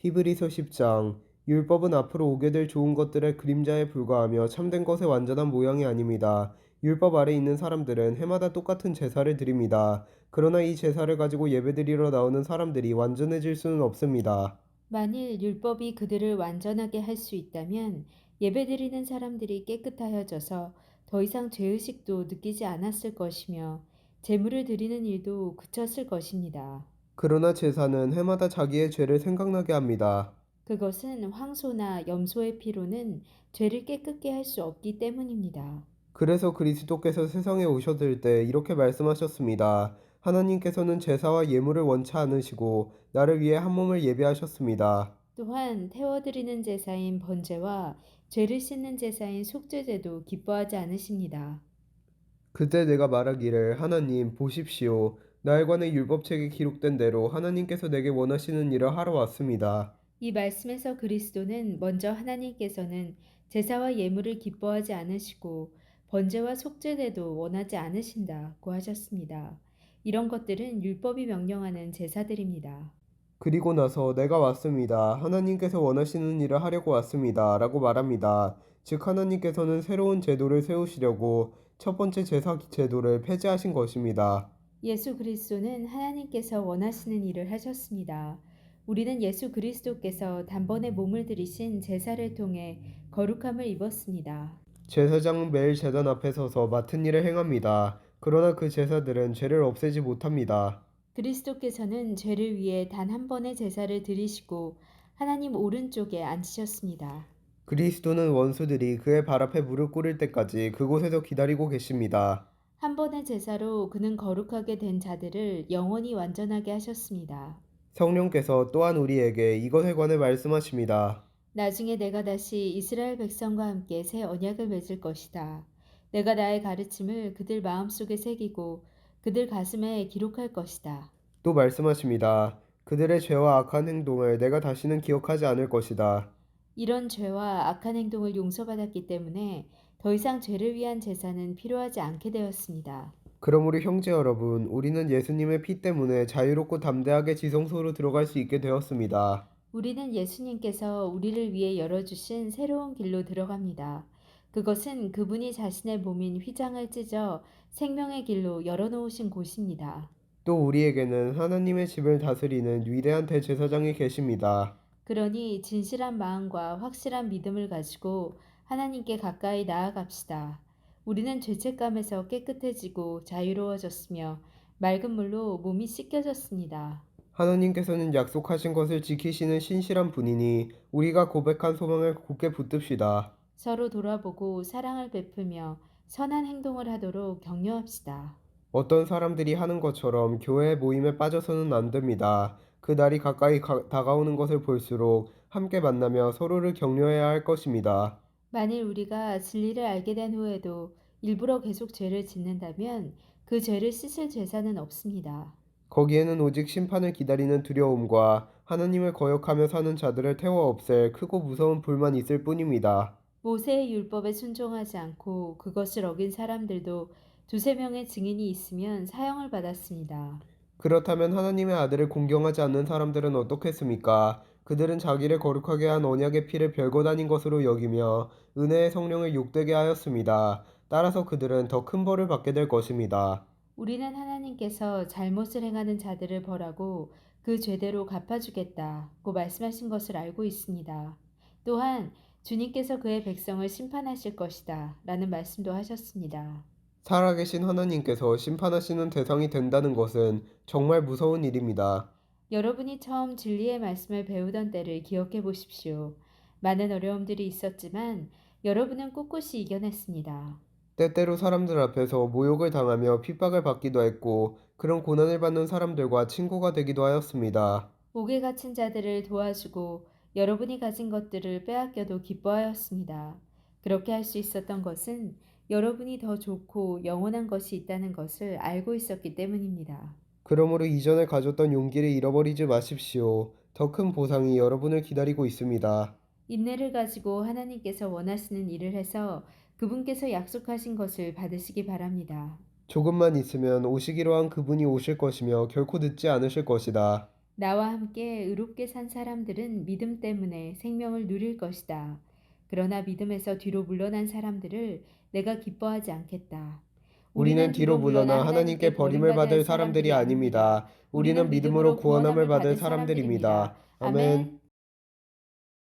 히브리서 10장 율법은 앞으로 오게 될 좋은 것들의 그림자에 불과하며 참된 것의 완전한 모양이 아닙니다. 율법 아래 있는 사람들은 해마다 똑같은 제사를 드립니다. 그러나 이 제사를 가지고 예배드리러 나오는 사람들이 완전해질 수는 없습니다. 만일 율법이 그들을 완전하게 할 수 있다면 예배드리는 사람들이 깨끗하여져서 더 이상 죄의식도 느끼지 않았을 것이며 제물을 드리는 일도 그쳤을 것입니다. 그러나 제사는 해마다 자기의 죄를 생각나게 합니다. 그것은 황소나 염소의 피로는 죄를 깨끗게 할 수 없기 때문입니다. 그래서 그리스도께서 세상에 오셨을 때 이렇게 말씀하셨습니다. 하나님께서는 제사와 예물을 원치 않으시고 나를 위해 한 몸을 예배하셨습니다. 또한 태워드리는 제사인 번제와 죄를 씻는 제사인 속죄제도 기뻐하지 않으십니다. 그때 내가 말하기를 하나님 보십시오. 나에 관해 율법책에 기록된 대로 하나님께서 내게 원하시는 일을 하러 왔습니다. 이 말씀에서 그리스도는 먼저 하나님께서는 제사와 예물을 기뻐하지 않으시고 번제와 속죄제도 원하지 않으신다고 하셨습니다. 이런 것들은 율법이 명령하는 제사들입니다. 그리고 나서 내가 왔습니다. 하나님께서 원하시는 일을 하려고 왔습니다. 라고 말합니다. 즉 하나님께서는 새로운 제도를 세우시려고 첫 번째 제사 제도를 폐지하신 것입니다. 예수 그리스도는 하나님께서 원하시는 일을 하셨습니다. 우리는 예수 그리스도께서 단번에 몸을 들이신 제사를 통해 거룩함을 입었습니다. 제사장은 매일 제단 앞에 서서 맡은 일을 행합니다. 그러나 그 제사들은 죄를 없애지 못합니다. 그리스도께서는 죄를 위해 단 한 번의 제사를 드리시고 하나님 오른쪽에 앉으셨습니다. 그리스도는 원수들이 그의 발 앞에 무릎 꿇을 때까지 그곳에서 기다리고 계십니다. 한 번의 제사로 그는 거룩하게 된 자들을 영원히 완전하게 하셨습니다. 성령께서 또한 우리에게 이것에 관해 말씀하십니다. 나중에 내가 다시 이스라엘 백성과 함께 새 언약을 맺을 것이다. 내가 나의 가르침을 그들 마음속에 새기고 그들 가슴에 기록할 것이다. 또 말씀하십니다. 그들의 죄와 악한 행동을 내가 다시는 기억하지 않을 것이다. 이런 죄와 악한 행동을 용서받았기 때문에 더 이상 죄를 위한 제사는 필요하지 않게 되었습니다. 그러므로 형제 여러분, 우리는 예수님의 피 때문에 자유롭고 담대하게 지성소로 들어갈 수 있게 되었습니다. 우리는 예수님께서 우리를 위해 열어주신 새로운 길로 들어갑니다. 그것은 그분이 자신의 몸인 휘장을 찢어 생명의 길로 열어놓으신 곳입니다. 또 우리에게는 하나님의 집을 다스리는 위대한 대제사장이 계십니다. 그러니 진실한 마음과 확실한 믿음을 가지고 하나님께 가까이 나아갑시다. 우리는 죄책감에서 깨끗해지고 자유로워졌으며 맑은 물로 몸이 씻겨졌습니다. 하나님께서는 약속하신 것을 지키시는 신실한 분이니 우리가 고백한 소망을 굳게 붙듭시다. 서로 돌아보고 사랑을 베풀며 선한 행동을 하도록 격려합시다. 어떤 사람들이 하는 것처럼 교회 모임에 빠져서는 안 됩니다. 그 날이 가까이 가- 다가오는 것을 볼수록 함께 만나며 서로를 격려해야 할 것입니다. 만일 우리가 진리를 알게 된 후에도 일부러 계속 죄를 짓는다면 그 죄를 씻을 제사는 없습니다. 거기에는 오직 심판을 기다리는 두려움과 하나님을 거역하며 사는 자들을 태워 없앨 크고 무서운 불만 있을 뿐입니다. 모세의 율법에 순종하지 않고 그것을 어긴 사람들도 두세 명의 증인이 있으면 사형을 받았습니다. 그렇다면 하나님의 아들을 공경하지 않는 사람들은 어떻겠습니까? 그들은 자기를 거룩하게 한 언약의 피를 별거 다닌 것으로 여기며 은혜의 성령을 욕되게 하였습니다. 따라서 그들은 더 큰 벌을 받게 될 것입니다. 우리는 하나님께서 잘못을 행하는 자들을 벌하고 그 죄대로 갚아주겠다고 말씀하신 것을 알고 있습니다. 또한 주님께서 그의 백성을 심판하실 것이다 라는 말씀도 하셨습니다. 살아계신 하나님께서 심판하시는 대상이 된다는 것은 정말 무서운 일입니다. 여러분이 처음 진리의 말씀을 배우던 때를 기억해 보십시오. 많은 어려움들이 있었지만 여러분은 꿋꿋이 이겨냈습니다. 때때로 사람들 앞에서 모욕을 당하며 핍박을 받기도 했고 그런 고난을 받는 사람들과 친구가 되기도 하였습니다. 옥에 갇힌 자들을 도와주고 여러분이 가진 것들을 빼앗겨도 기뻐하였습니다. 그렇게 할 수 있었던 것은 여러분이 더 좋고 영원한 것이 있다는 것을 알고 있었기 때문입니다. 그러므로 이전에 가졌던 용기를 잃어버리지 마십시오. 더 큰 보상이 여러분을 기다리고 있습니다. 인내를 가지고 하나님께서 원하시는 일을 해서 그분께서 약속하신 것을 받으시기 바랍니다. 조금만 있으면 오시기로 한 그분이 오실 것이며 결코 늦지 않으실 것이다. 나와 함께 의롭게 산 사람들은 믿음 때문에 생명을 누릴 것이다. 그러나 믿음에서 뒤로 물러난 사람들을 내가 기뻐하지 않겠다. 우리는 뒤로 물러나 하나님께 버림을 받을 사람들이 아닙니다. 우리는 믿음으로 구원함을 받을 사람들입니다. 아멘.